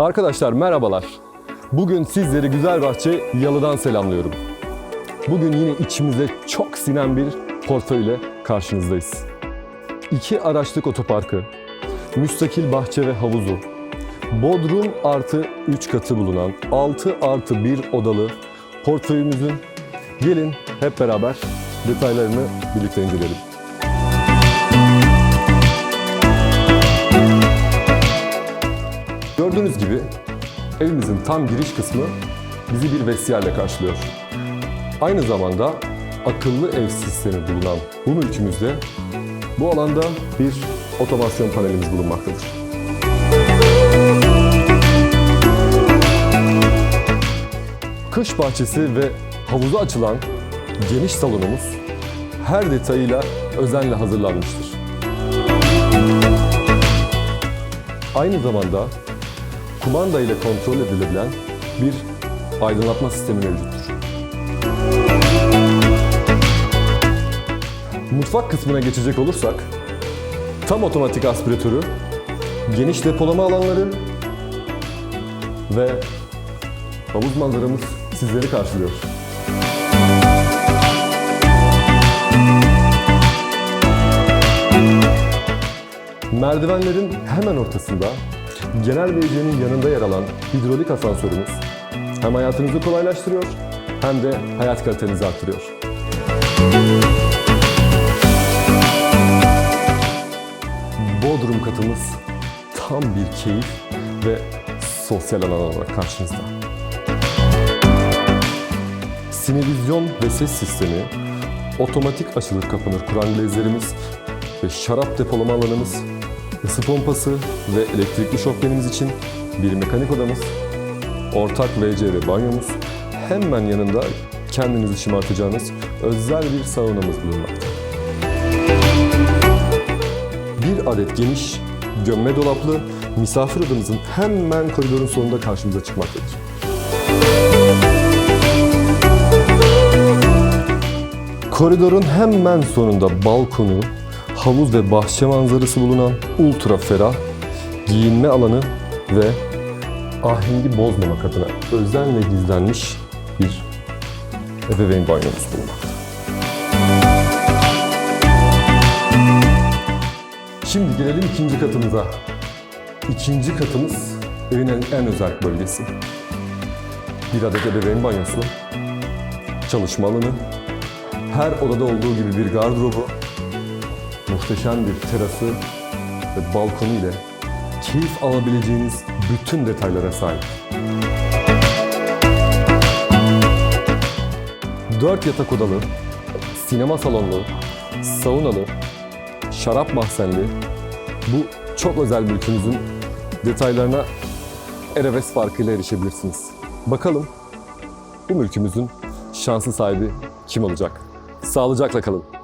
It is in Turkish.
Arkadaşlar merhabalar. Bugün sizleri Güzelbahçe Yalı'dan selamlıyorum. Bugün yine içimize çok sinen bir portföyle karşınızdayız. İki araçlık otoparkı, müstakil bahçe ve havuzu, bodrum artı 3 katı bulunan 6 artı 1 odalı portföyümüzün gelin hep beraber detaylarını birlikte inceleyelim. Gibi evimizin tam giriş kısmı bizi bir vestiyerle karşılıyor. Aynı zamanda akıllı ev sistemi bulunan bu mülkümüzde bu alanda bir otomasyon panelimiz bulunmaktadır. Kış bahçesi ve havuza açılan geniş salonumuz her detayıyla özenle hazırlanmıştır. Aynı zamanda kumanda ile kontrol edilebilen bir aydınlatma sistemi mevcuttur. Mutfak kısmına geçecek olursak, tam otomatik aspiratörü, geniş depolama alanları ve havuz manzaramız sizleri karşılıyor. Merdivenlerin hemen ortasında genel WC'nin yanında yer alan hidrolik asansörümüz hem hayatınızı kolaylaştırıyor hem de hayat kalitenizi arttırıyor. Bodrum katımız tam bir keyif ve sosyal alan olarak karşınızda. Sinevizyon ve ses sistemi, otomatik açılır kapanır kuran glazlerimiz ve şarap depolama alanımız, ısı pompası ve elektrikli şofbenimiz için bir mekanik odamız, ortak ve banyomuz, hemen yanında kendinizi şımartacağınız özel bir saunamız bulunmakta. Bir adet geniş, gömme dolaplı misafir odamızın hemen koridorun sonunda karşımıza çıkmaktadır. Koridorun hemen sonunda balkonu, havuz ve bahçe manzarası bulunan ultra ferah, giyinme alanı ve ahengi bozmamak adına özenle gizlenmiş bir ebeveyn banyomuz bulunmakta. Şimdi gelelim ikinci katımıza. İkinci katımız evin en, en özel bölgesi. Bir adet ebeveyn banyosu, çalışma alanı, her odada olduğu gibi bir gardırobu, muhteşem bir terası ve balkonu ile keyif alabileceğiniz bütün detaylara sahip. Dört yatak odalı, sinema salonlu, saunalı, şarap mahzenli bu çok özel mülkümüzün detaylarına Ereves farkıyla erişebilirsiniz. Bakalım bu mülkümüzün şanslı sahibi kim olacak? Sağlıcakla kalın.